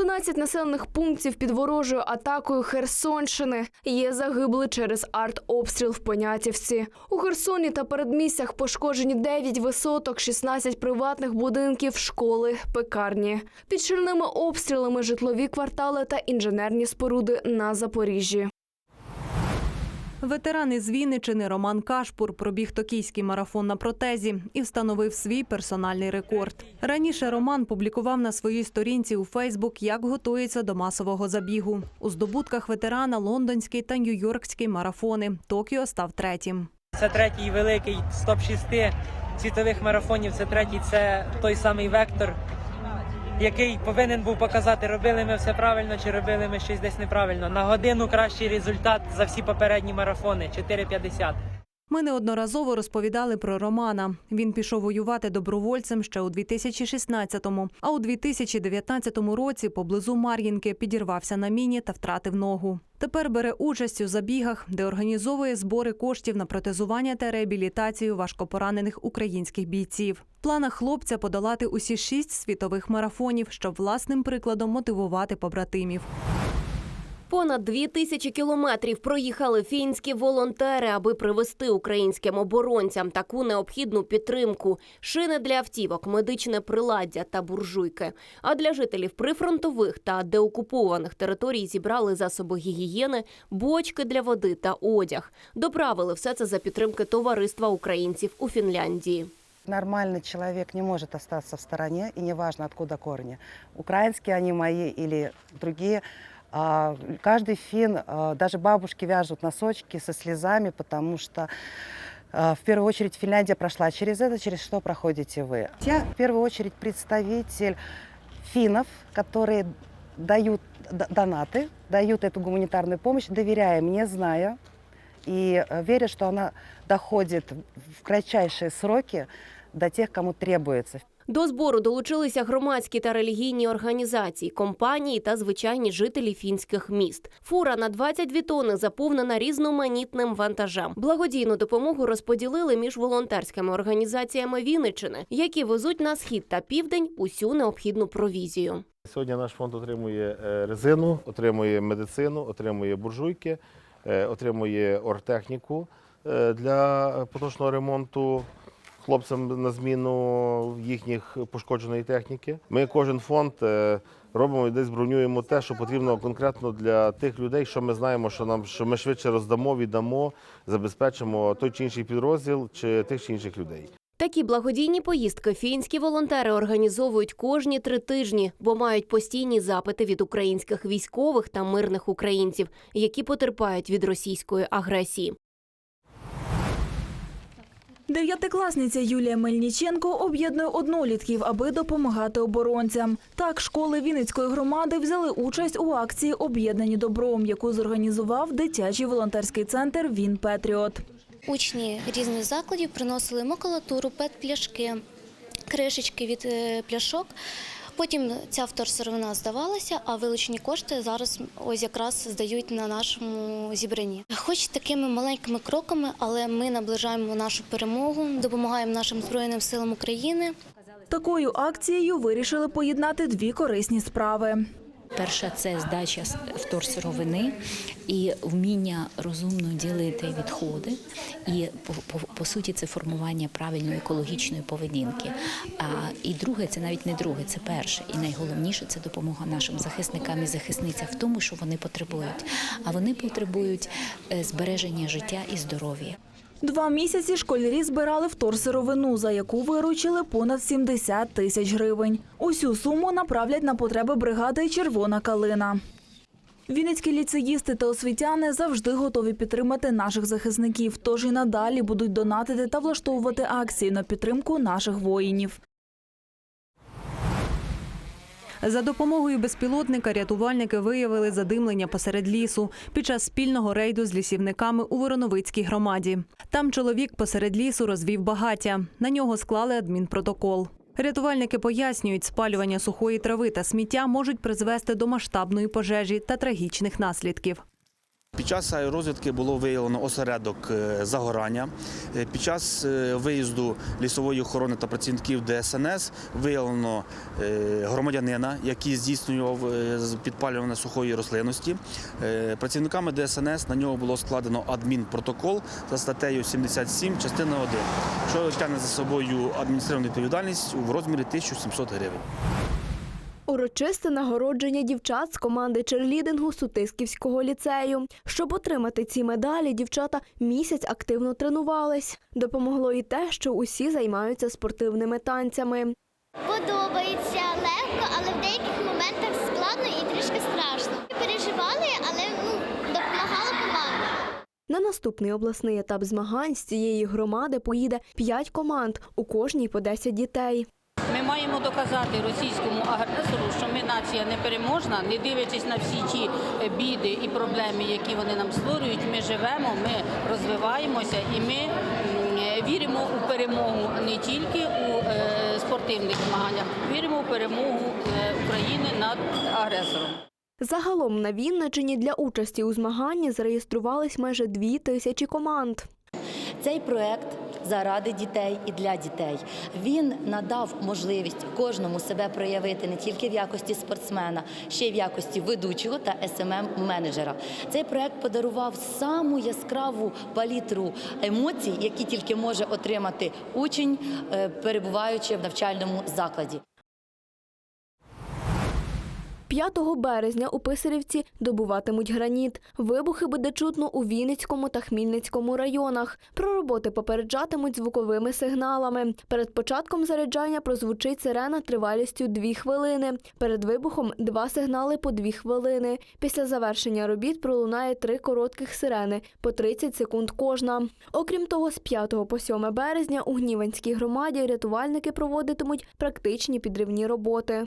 11 населених пунктів під ворожою атакою Херсонщини є загибли через артобстріл в Понятівці. У Херсоні та передмістях пошкоджені 9 висоток, 16 приватних будинків, школи, пекарні. Під щільними обстрілами житлові квартали та інженерні споруди на Запоріжжі. Ветеран із Вінничини Роман Кашпур пробіг токійський марафон на протезі і встановив свій персональний рекорд. Раніше Роман публікував на своїй сторінці у Фейсбук, як готується до масового забігу. У здобутках ветерана лондонський та нью-йоркський марафони. Токіо став третім. Це третій великий з топ-6 світових марафонів. Це третій, це той самий вектор, який повинен був показати, робили ми все правильно чи робили ми щось десь неправильно. На годину кращий результат за всі попередні марафони 4,50. Ми неодноразово розповідали про Романа. Він пішов воювати добровольцем ще у 2016-му, а у 2019 році поблизу Мар'їнки підірвався на міні та втратив ногу. Тепер бере участь у забігах, де організовує збори коштів на протезування та реабілітацію важкопоранених українських бійців. В планах хлопця подолати усі шість світових марафонів, щоб власним прикладом мотивувати побратимів. Понад дві тисячі кілометрів проїхали фінські волонтери, аби привезти українським оборонцям таку необхідну підтримку: шини для автівок, медичне приладдя та буржуйки. А для жителів прифронтових та деокупованих територій зібрали засоби гігієни, бочки для води та одяг. Доправили все це за підтримки товариства українців у Фінляндії. Нормальный человек не может остаться в стороне, и неважно, откуда корни. Украинские они мои или другие. А, Каждый фин, а, даже бабушки вяжут носочки со слезами, потому что а, в первую очередь Финляндия прошла через это, через что проходите вы. Я в первую очередь представитель финнов, которые дают д- донаты, дают эту гуманитарную помощь, доверяя мне, зная и э, веря, что она доходит в кратчайшие сроки до тех, кому требуется. До збору долучилися громадські та релігійні організації, компанії та звичайні жителі фінських міст. Фура на 22 тони заповнена різноманітним вантажем. Благодійну допомогу розподілили між волонтерськими організаціями Вінниччини, які везуть на схід та південь усю необхідну провізію. Сьогодні наш фонд отримує е, резину, отримує медицину, отримує буржуйки, е, отримує оргтехніку е, для поточного ремонту хлопцям на зміну їхніх пошкодженої техніки. Ми кожен фонд е, робимо і десь бронюємо те, що потрібно конкретно для тих людей, що ми знаємо, що нам що ми швидше роздамо, віддамо, забезпечимо той чи інший підрозділ чи тих чи інших людей. Такі благодійні поїздки фінські волонтери організовують кожні три тижні, бо мають постійні запити від українських військових та мирних українців, які потерпають від російської агресії. Дев'ятикласниця Юлія Мельніченко об'єднує однолітків, аби допомагати оборонцям. Так, школи Вінницької громади взяли участь у акції Об'єднані добром, яку зорганізував дитячий волонтерський центр Він Петріот. Учні різних закладів приносили макулатуру, пет-пляшки, кришечки від е, пляшок. Потім ця вторсировина здавалася, а вилучені кошти зараз ось якраз здають на нашому зібранні. Хоч такими маленькими кроками, але ми наближаємо нашу перемогу, допомагаємо нашим збройним силам України. Такою акцією вирішили поєднати дві корисні справи. Перша це здача вторсировини і вміння розумно ділити відходи. І по, по, по суті це формування правильної екологічної поведінки. А і друге, це навіть не друге, це перше. І найголовніше це допомога нашим захисникам і захисницям в тому, що вони потребують. А вони потребують е, збереження життя і здоров'я. Два місяці школярі збирали вторсировину, за яку виручили понад 70 тисяч гривень. Усю суму направлять на потреби бригади Червона калина. Вінницькі ліцеїсти та освітяни завжди готові підтримати наших захисників, тож і надалі будуть донатити та влаштовувати акції на підтримку наших воїнів. За допомогою безпілотника рятувальники виявили задимлення посеред лісу під час спільного рейду з лісівниками у Вороновицькій громаді. Там чоловік посеред лісу розвів багаття. На нього склали адмінпротокол. Рятувальники пояснюють, спалювання сухої трави та сміття можуть призвести до масштабної пожежі та трагічних наслідків. Під час аеророзвідки було виявлено осередок е, загорання. Е, Під час е, виїзду лісової охорони та працівників ДСНС виявлено громадянина, який здійснював підпалювання сухої рослинності. Працівниками ДСНС на нього було складено адмінпротокол за статтею 77, частина 1, що тягне за собою адміністративну відповідальність у розмірі 1700 гривень. Урочисте нагородження дівчат з команди черлідингу Сутисківського ліцею. Щоб отримати ці медалі, дівчата місяць активно тренувались. Допомогло і те, що усі займаються спортивними танцями. Подобається легко, але в деяких моментах складно і трішки страшно. Переживали, але ну, допомагала команда. На наступний обласний етап змагань з цієї громади поїде 5 команд, у кожній по 10 дітей. Ми маємо доказати російському агресору, що ми нація непереможна, не дивлячись на всі ті е, біди і проблеми, які вони нам створюють. Ми живемо, ми розвиваємося і ми е, віримо у перемогу не тільки у е, спортивних змаганнях, віримо у перемогу України над агресором. Загалом на Вінничині для участі у змаганні зареєструвались майже 2 тисячі команд. Цей проект заради дітей і для дітей. Він надав можливість кожному себе проявити не тільки в якості спортсмена, ще й в якості ведучого та СММ менеджера. Цей проект подарував саму яскраву палітру емоцій, які тільки може отримати учень, е, перебуваючи в навчальному закладі. 5 березня у Писарівці добуватимуть граніт. Вибухи буде чутно у Вінницькому та Хмільницькому районах. Про роботи попереджатимуть звуковими сигналами. Перед початком заряджання прозвучить сирена тривалістю 2 хвилини. Перед вибухом два сигнали по 2 хвилини. Після завершення робіт пролунає три коротких сирени по 30 секунд кожна. Окрім того, з 5 по 7 березня у Гніванській громаді рятувальники проводитимуть практичні підривні роботи.